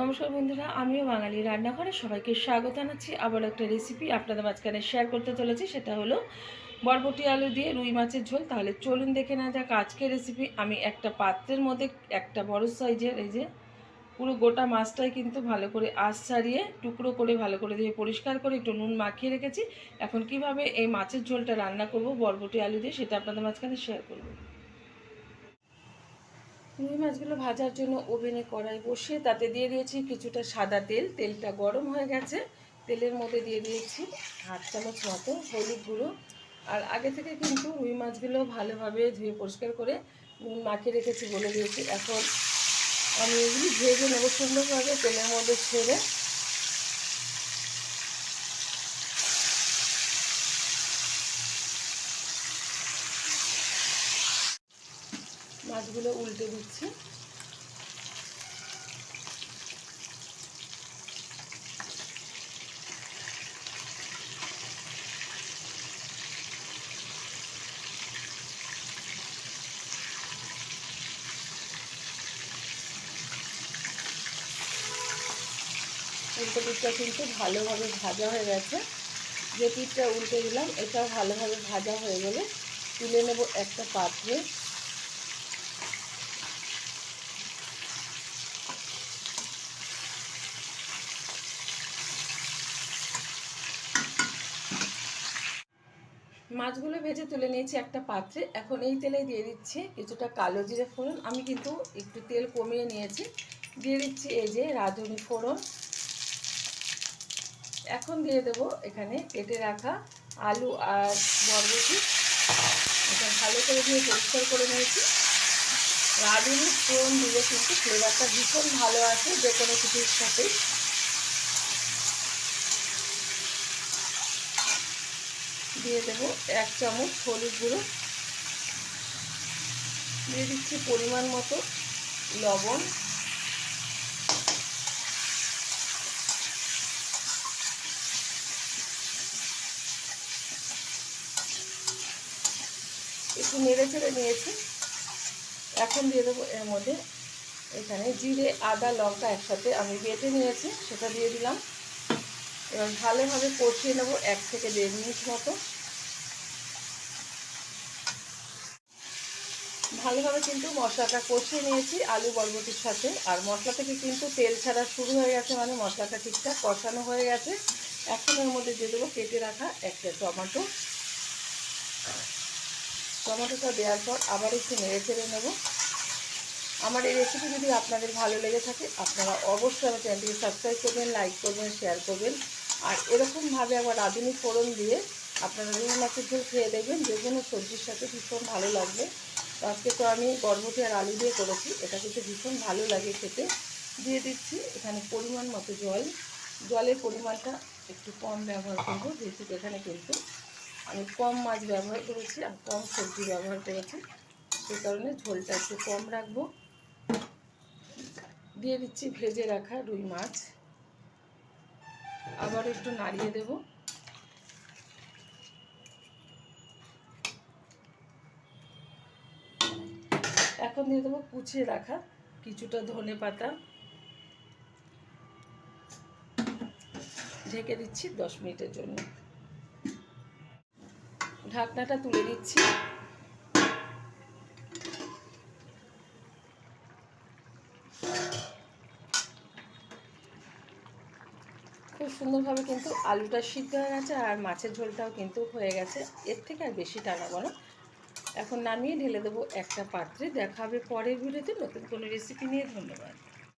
নমস্কার বন্ধুরা, আমিও বাঙালি রান্নাঘরে সবাইকে স্বাগত জানাচ্ছি। আবার একটা রেসিপি আপনাদের মাঝখানে শেয়ার করতে চলেছি, সেটা হলো বরবটি আলু দিয়ে রুই মাছের ঝোল। তাহলে চলুন দেখে না যাক আজকের রেসিপি আমি একটা পাত্রের মধ্যে একটা বড় সাইজের এই যে পুরো গোটা মাছটাই কিন্তু ভালো করে আঁশ ছাড়িয়ে টুকরো করে ভালো করে দিয়ে পরিষ্কার করে একটু নুন মাখিয়ে রেখেছি। এখন কীভাবে এই মাছের ঝোলটা রান্না করব বরবটি আলু দিয়ে, সেটা আপনাদের মাঝখানে শেয়ার করব। রুই মাছগুলো ভাজার জন্য ওভেনে কড়াই বসিয়ে তাতে দিয়ে দিয়েছি কিছুটা সাদা তেল। তেলটা গরম হয়ে গেছে। তেলের মধ্যে দিয়ে দিয়েছি হাফ চামচ মতো হলুদ গুঁড়ো। আর আগে থেকে কিন্তু রুই মাছগুলো ভালোভাবে ধুয়ে পরিষ্কার করে নুন মাখিয়ে রেখেছি বলে দিয়েছি। এখন আমি এগুলি ভেজে নেব সুন্দরভাবে তেলের মধ্যে ছেড়ে মাছগুলো উল্টে দিচ্ছি। পিঠটা কিন্তু ভালোভাবে ভাজা হয়ে গেছে। যে পিঠটা উল্টে দিলাম, এটাও ভালোভাবে ভাজা হয়ে গেলে তুলে নেব একটা পাত্রে। মাছগুলো ভেজে তুলে নিয়েছি একটা পাত্রে। এখন এই তেলে দিয়ে দিচ্ছি কিছুটা কালো জিরে ফোড়ন। আমি কিন্তু একটু তেল কমিয়ে নিয়েছি। দিয়ে দিচ্ছি এই যে রাঁধুনি ফোড়ন। এখন দিয়ে দেব এখানে কেটে রাখা আলু আর বরবটি। এটা ভালো করে দিয়ে পরিষ্কার করে নিয়েছি। রাঁধুনি ফোড়ন দিলে কিন্তু ফ্লেভারটা ভীষণ ভালো আছে যে কোনো কিছুর সাথে দিয়ে দেবো এক চামচ হলুদ গুঁড়ো। দিয়ে দিচ্ছি পরিমাণ মতো লবণ। একটু নেড়ে চেড়ে নিয়েছি। এখন দিয়ে দেবো এর মধ্যে এখানে জিরে, আদা, লঙ্কা একসাথে আমি বেটে নিয়েছি, সেটা দিয়ে দিলাম। এবার ভালোভাবে কষিয়ে নেব এক থেকে দেড় মিনিট মতো। ভালোভাবে কিন্তু মশলাটা কষিয়ে নিয়েছি আলু বরবটির সাথে। আর মশলা থেকে কিন্তু তেল ছাড়া শুরু হয়ে গেছে মানে মশলাটা ঠিকঠাক কষানো হয়ে গেছে। এখন এর মধ্যে দিয়ে দেবো কেটে রাখা একটা টমেটো। টমেটোটা দেওয়ার পর আবার একটু নেড়ে চেড়ে নেব। আমার এই রেসিপি যদি আপনাদের ভালো লেগে থাকে, আপনারা অবশ্যই আমার চ্যানেলটিকে সাবস্ক্রাইব করবেন লাইক করবেন শেয়ার করবেন। আর এরকমভাবে আবার আধুনিক ফোড়ন দিয়ে আপনারা রুই মাছের ঝোল খেয়ে দেখবেন, যে কোনো সবজির সাথে ভীষণ ভালো লাগবে। আজকে তো আমি বরবটি আর আলু দিয়ে করেছি। এটা কিন্তু ভীষণ ভালো লাগে খেতে। দিয়ে দিচ্ছি এখানে পরিমাণ মতো জল। জলের পরিমাণটা একটু কম ব্যবহার করব, যেহেতু এখানে কিন্তু আমি কম মাছ ব্যবহার করেছি আর কম সবজি ব্যবহার করেছি। সেই কারণে ঝোলটা একটু কম রাখব। দিয়ে দিচ্ছি ভেজে রাখা রুই মাছ। আবার একটু নাড়িয়ে দেব। এখন দিয়ে দেবো কুচিয়ে রাখা কিছুটা ধনে পাতা। ঢেকে দিচ্ছি দশ মিনিটের জন্য। ঢাকনাটা তুলে দিচ্ছি খুব সুন্দরভাবে কিন্তু আলুটা সিদ্ধ হয়ে গেছে আর মাছের ঝোলটাও কিন্তু হয়ে গেছে। এর থেকে আর বেশি টানাবো না এখন নামিয়ে ঢেলে দেবো একটা পাত্রে। দেখা হবে পরের ভিডিওতে নতুন কোনো রেসিপি নিয়ে। ধন্যবাদ।